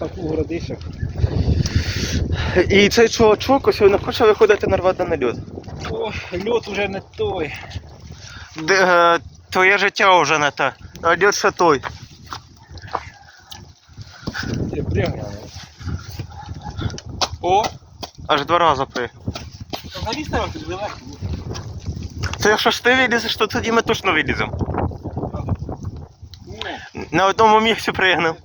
ставку городище. І цей чувачок ось не хоче виходити нарвати на льот. О, льот уже не той. Де, е, твоє життя вже не те, а льот ще той. Я прямо. О! Аж два рази при. Взагалі ставити далеко. То якщо ж ти вилізеш, то тоді ми точно виліземо. На одному місці пригнемо.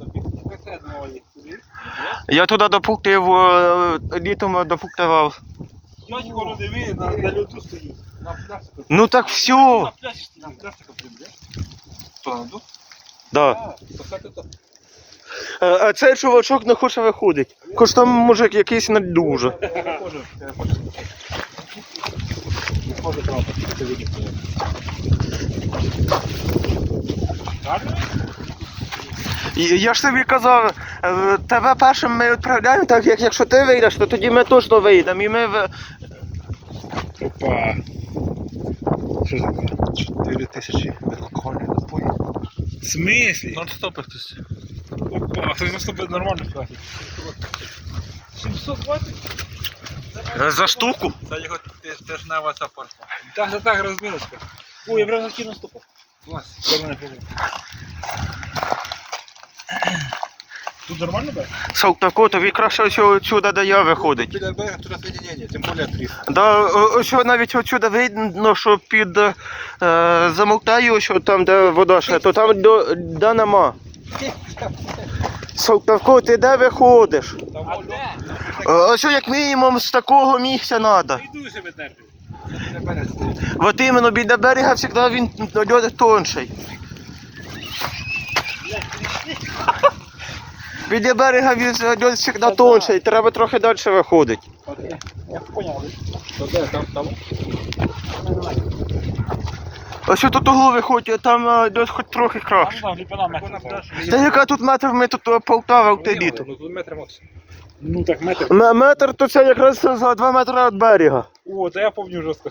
Я туди допуктив, е, літом допуктував. Дядько родиви на, на льоду стоїть. На пляшку. Ну так все. На пляшці, на пляшку прийде. Що, на льоду? Да. А, це. Е, А цей чувачок не хоче виходить. Хоч там мужик якийсь на. Я ходжу, правда, ти видиш. Я ж тобі казав, е, тебе першим ми відправляємо, так як якщо ти вийдеш, то тоді ми точно вийдемо. І ми в- Опа. Що за 4 тисячі безалкогольних напоїв. В смислі? Ну, стоп хтось. Опа, це за собі нормально платить. 720? За штуку? Це його тижнева сапорта. Так, так, так, розмірочка. Ой, я прям закинув стопа. Клас, до мене повинен. Тут нормально, так? Салтако, тобі краще ось сюди, де я виходить. Біля берега тут розведення, тим більше тріс. Да, ось навіть отсюди видно, що під е, замовтаю, що там, де вода ще, то там до, да нема. Салтавко, ти де виходиш? Там А де? Ось як мінімум з такого місця треба. Йду себе берег стоїть. От іменно біля берега завжди він льод тонший. Біля берега він льод завжди тонший, треба трохи далі виходити. Я, де, там, там. Ось тут углу виходить, там е, хоч трохи краще. Та яка тут метр, ми тут Полтава в те літо. Ну тут метр максимум. Ну так метр. Метр то це якраз за 2 метри від берега. О, то я помню жорстко.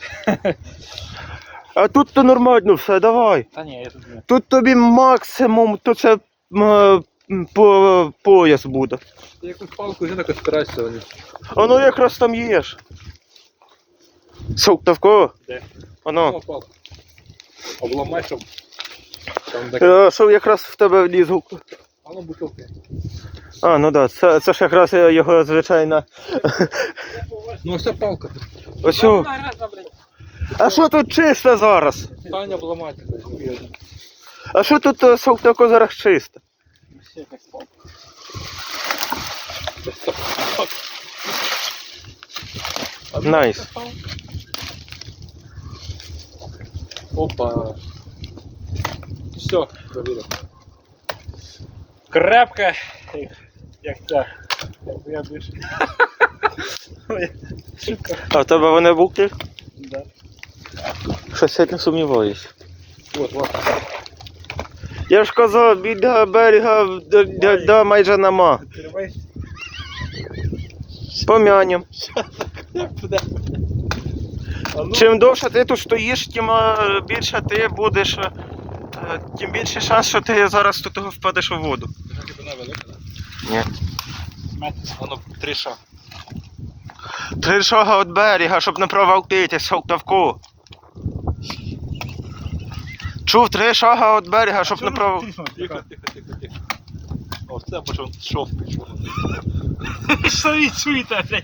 А тут то нормально все, давай. Та ні, я тут не. Тут тобі максимум, то це по, пояс буде. Ти якусь палку жінок спираєшся вони. А ну якраз там є ж. Салтавко. Де? Воно. О, палку. Обламай, щоб там де... Що якраз в тебе вліз гук. А ну бутилки. А, ну так, да, це, це ж якраз його звичайна. Ну ось ця палка. Ось. А що тут чисто зараз? Таня обламати. А що тут е, Салтавко зараз чисто? Найс. Опа. Все, провірив. Крепка. Як це? Я більше. А в тебе вони буки? Да. Щось я не сумніваюся. Вот, вот. Я ж казав, біля берега да, да, да, майже нема. Помянем. А ну, Чим довше ти тут стоїш, тим е, більше ти будеш. е, Тим більше шанс, що ти зараз тут впадеш у воду. Ні. Воно три ша. Три шага від берега, щоб не провалитися, Салтавко. Чув три шага від берега, щоб не провалитися. Тихо, тихо, тихо, тихо. О, це почав шов пішов. Що відчуєте, блядь?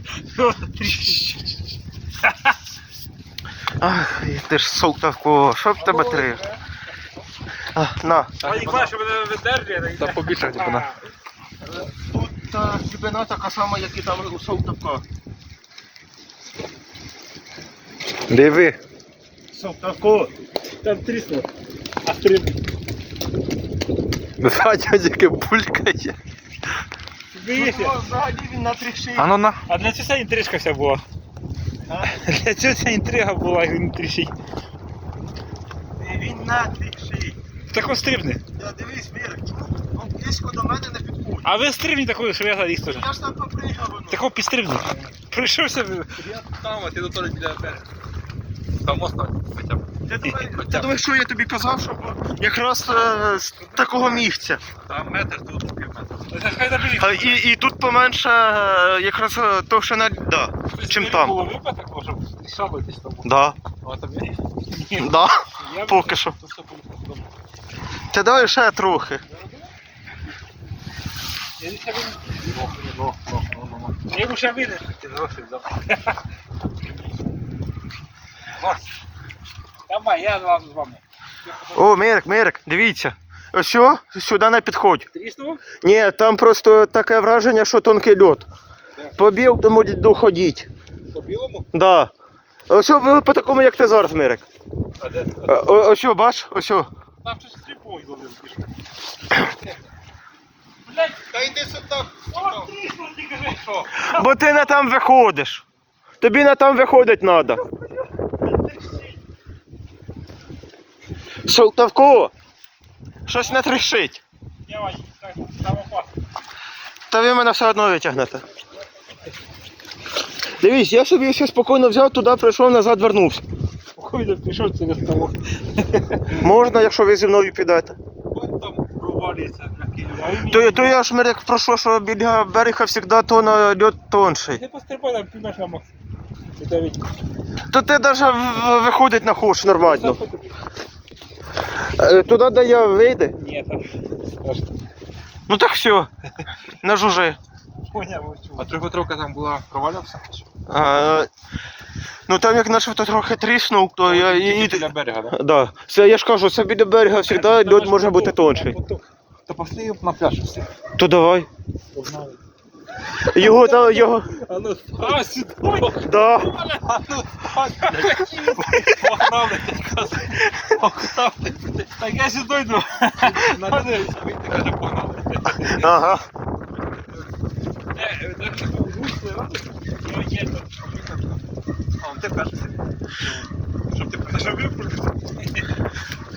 Ах, і ти ж Салтавко, що в тебе три? А, на. А їх бачу, мене видержує. Та побільше глибина. Тут глибина така сама, як і там у Салтавка. Диви. Салтавко. Там тріснув. А стрибнув. Задня тільки булькає. Він на три шиї. А ну на. А для цього ця інтрижка вся була. Для цього ця інтрига була, як він трішить. Він на три шиї. Тако стрибне. Я дивись, Вір, він близько до мене не підходить. А ви стрибні такою, що я заліз теж. Я ж там попригав воно. Тако підстрибні. Прийшовся. Я там, а ти до біля берега. Там оставить хоча б. Ти думаєш, ти думаєш, що я тобі казав, що якраз е, з такого місця. Там метр, тут пів метра. Хай. А, і, і тут поменше е, якраз е, товщина льда, чим там. Було випадок, може, рішали десь там. Да, А тобі? да, Я поки що. Тут все було. Ти давай ще трохи. Я ще винен. Ну, ну, ну, ну, ну. Я ще винен. Ти гроші взяв. Давай, я разом з вами. О, Мирик, Мирик, дивіться. Ось що, сюди не підходь. Тріснув? Ні, там просто таке враження, що тонкий льод. Побіг, то може доходіть. По білому? Да. Ось що, по такому, як ти зараз, Мирик. А де? Е, о- Ось що, бач, ось що. Там щось сліпой зловив. Блять, Та йди сюди. о, тріснув, ти кажи. Що? Бо ти на там виходиш. Тобі на там виходить треба. Шовтавко. Щось не трішить. Та ви мене все одно витягнете. Дивись, я собі все спокійно взяв, туди прийшов, назад вернувся. Спокійно пішов через того. Можна, якщо ви зі мною підете. От там провалюється на То, то я ж Мерек прошу, що біля берега завжди то на льот тонший. Ти пострибай там півнаш на макс. Ти То ти навіть виходить на хоч нормально. Е, Туди, де я вийде. Ні, там. Ну так все. На жужи. Поняв, А трьохметровка там була провалявся? А, ну там як наш то трохи тріснув, то я і. Біля берега, так? Да. Це я ж кажу, це біля берега завжди льод може бути тонший. То пошли на пляж всі. То давай. Погнали. Його та його. А ну, а, сюди. Да. А ну, погнали, погнали. Так я сюди йду. На ти каже, погнали. Ага. А? А, ти перший. Щоб ти Що випустив?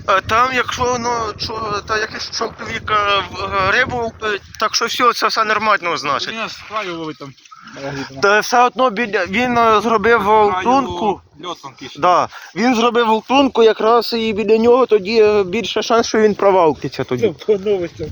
А Там, якщо ну, що, та якийсь чоловік е, в- рибу, е, так що все, це все нормально значить. Він справі ловить там. Та все одно біля він е, зробив волтунку. Да. Він зробив волтунку, якраз і біля нього тоді е, більше шанс, що він провалиться тоді. По новостям.